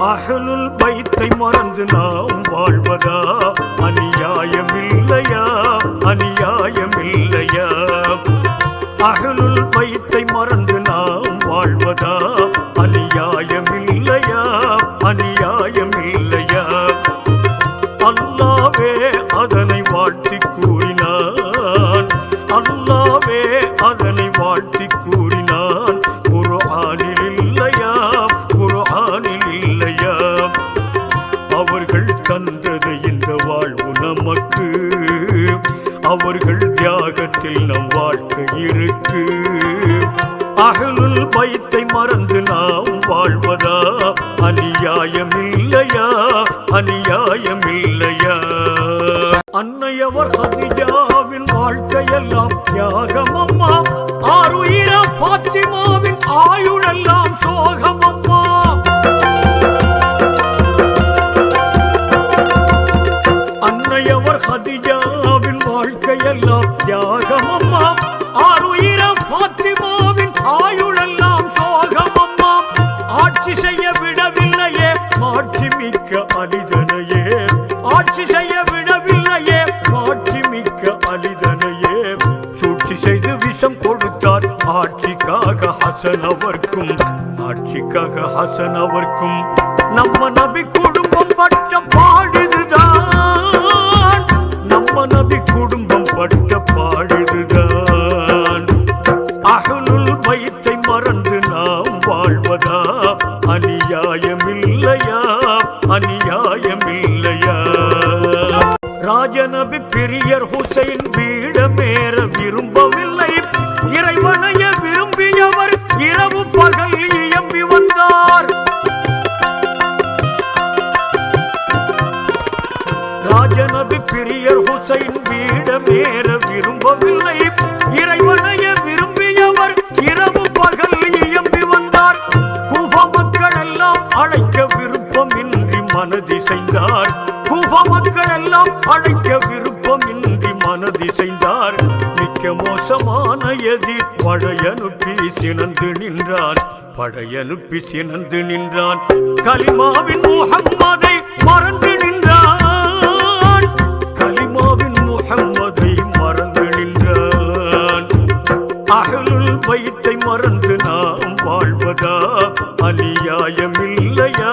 அகலுள் பைத்தை மறந்து நாம் வாழ்வதா? அநியாயமில்லையா? அநியாயமில்லையா? அகலுள் பைத்தை மறந்து நாம் வாழ்வதா? அநியாயமில்லையா? அநியாயமில்லையா? அல்லாவே அதனை வாழ்த்தி கூறினான். அல்லாவே அதனை வாழ்த்தி கூறினான். அவர்கள் தியாகத்தில் நம் வாழ்க்கை இருக்கு. அகலுல் பயத்தை மறந்து நாம் வாழ்வதா? அநியாயம் இல்லையா அநியாயம் இல்லையா அன்னையவர் ஹதிஜாவின் வாழ்க்கையெல்லாம் தியாகமம்மா. ஆறுயிர பாத்திமாவின் ஆயுளெல்லாம் சோகம். ஹதிஜாவின் வாழ்க்கையெல்லாம் தியாகமம்மா ஆறுயிரம் பாத்திமாவின் ஆயுளெல்லாம் சோகமம்மா ஆட்சி செய்ய விடவில்லையே மாட்சி மிக்க அலிதனையே ஆட்சி செய்ய விடவில்லையே மாட்சி மிக்க அலிதனையே சூழ்ச்சி செய்து விஷம் கொடுத்தார் ஆட்சிக்காக ஹசன் அவர்க்கும். ஆட்சிக்காக ஹசன் அவர்க்கும். நம்ம நபி குடும்பம் பட்ட பாடு அருள் வயிற்றை மறந்து நாம் வாழ்வதா? அநியாயமில்லையா? அநியாயமில்லையா? ராஜநபி பிரியர் ஹுசைன் வீடமேற விரும்பவில்லை. இறைவனைய விரும்பியவர் இரவு பகல் இயம்பி வந்தார். ராஜநபி பிரியர் ஹுசைன் வீடமேற விரும்பவில்லை. இறைவனை மனதிசைந்தார் குப மக்கள் எல்லாம் அழைக்க விருப்பமின்றி மனதிசைந்தார். மிக்க மோசமான எதிர் படையனுப்பி சினந்து நின்றான் படையனுப்பி சினந்து நின்றான் கலிமாவின் முகம்மதை மறந்து நின்றான் கலிமாவின் முகம்மதை மறந்து நின்றான் அகலுள் வயிற்றை மறந்து நாம் வாழ்வதா? அநியாயமில்லையா?